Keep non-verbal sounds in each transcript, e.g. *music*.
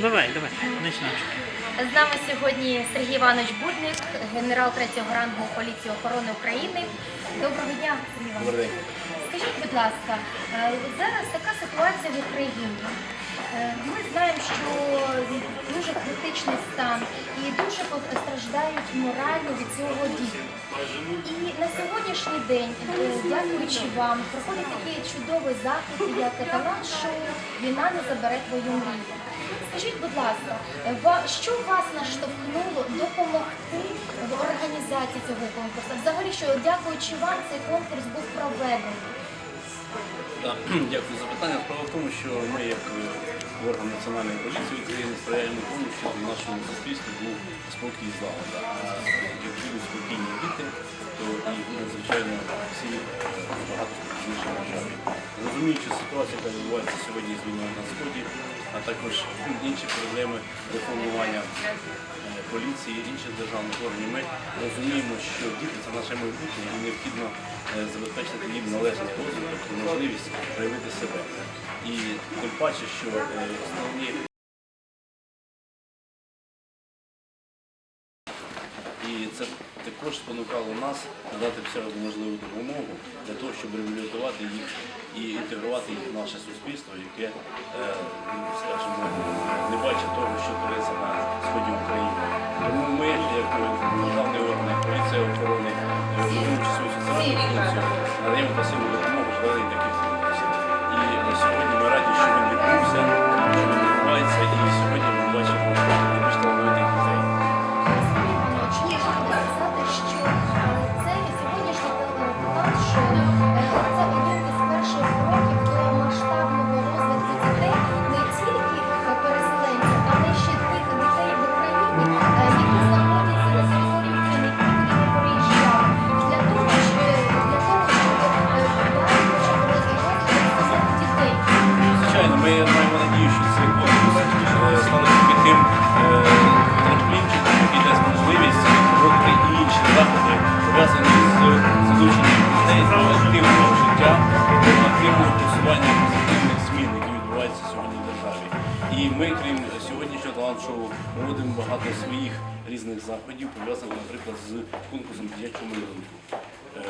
Давай, давай, починаємо. З нами сьогодні Сергій Іванович Будник, генерал третього рангу поліції охорони України. Доброго дня, Сергій Іванович. Добрий день. Скажіть, будь ласка, е, зараз така ситуація в Україні. Е, Ми знаємо, що дуже критичний стан і дуже постраждають морально від цього дії. І на сьогоднішній день, е, дякуючи вам, проходить такий чудовий захід, як талант-шоу Війна не забере твою мрію. Скажіть, будь ласка, е, що вас наштовхнуло допомогти в організації цього конкурсу? Взагалі, що дякуючи вам, цей конкурс був проведений. *clears throat* Дякую за питання. Справа в тому, що ми, як е, орган національної поліції України, сприяємо тому, що в нашому суспільстві був спокій і злагода. А як будуть спокійні діти, то і буде, звичайно, всі е, багато спокійніше державі. Розуміючи ситуацію, яка відбувається сьогодні з війною на сході, а також інші проблеми реформування е, поліції, інших державних органів, ми розуміємо, що діти це наше майбутнє і необхідно е, забезпечити їм належний розвиток і можливість проявити себе. І тим паче, що е, основні І це також спонукало нас надати всю можливу допомогу для того, щоб реабілітувати їх і інтегрувати їх в наше суспільство, яке, е, скажімо, не бачить того, що твориться на сході України. Тому ми, як державний орган, як поліція охорони, свою соціальну функцію, надаємо пасивну допомогу жителям таких конкурсів. І на сьогодні ми раді, що він відбувся, що він відбувається, і сьогодні талант-шоу, проводимо багато своїх різних заходів, пов'язаних, наприклад, з конкурсом дитячого малюнку. Е,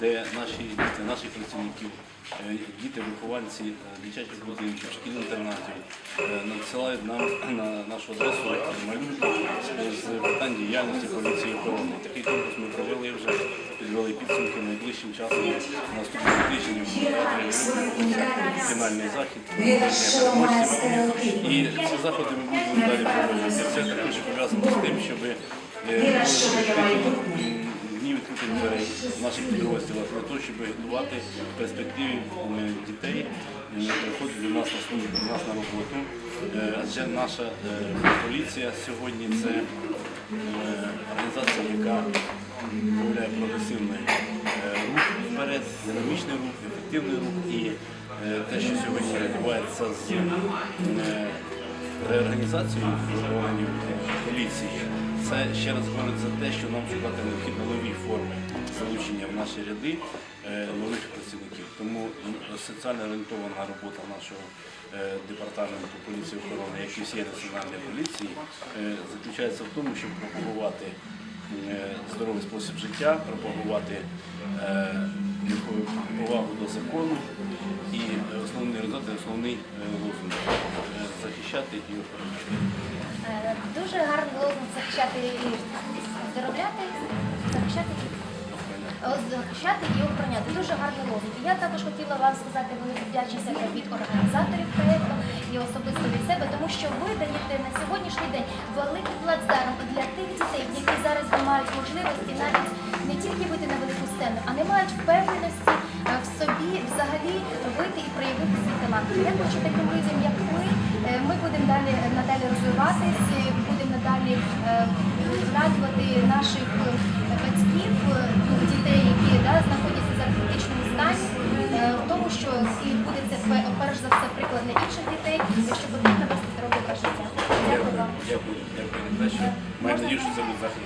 де наші діти, наших працівників, е, діти, вихованці е, дитячих будинків, шкіл інтернатів е, надсилають нам на нашу адресу малюнки з- з питань діяльності поліції охорони. Такий конкурс ми провели вже, підвели підсумки найближчим часом. Наступного тижня фінальний захід. І ці заходи ми будемо далі проводити. Це також пов'язано з тим, щоб е, дні відкритих дверей в наших підрозділах для того, щоб готувати в перспективі е, дітей е, приходити до нас на службу, до нас на роботу. Адже наша поліція сьогодні це організація, яка проявляє прогресивний е, рух вперед, динамічний рух, ефективний рух і е, те, що сьогодні відбувається з е, реорганізацією органів поліції. Це ще раз говорить за те, що нам шукати необхідно нові форми залучення в наші ряди нових працівників. Тому соціально орієнтована робота нашого департаменту поліції охорони, як і всієї національної поліції, заключається в тому, щоб пропагувати е, здоровий спосіб життя, пропагувати е, повагу до закону і е, основний результат, основний е, лозунг е, захищати і охороняти. Е, Дуже гарний лозунг захищати і здоровляти, захищати захищати і охороняти. Дуже гарний лозунг. Я також хотіла вам сказати велику вдячність від організаторів проєкту і особисто від себе, тому що ви даєте на сьогоднішній день великий плацдарм для тих дітей, які зараз не мають можливості навіть не тільки вийти на велику сцену, а не мають впевненості е, в собі взагалі вийти і проявити свій талант. Я хочу таким людям, як ви, е, ми будемо далі надалі розвиватись, е, будемо надалі е, радувати наших буде перш за все приклад для інших дітей, якщо потрібно вас здоров'я перше життя. Дякую вам. Дякую, дякую. Маю надію, що це буде захід.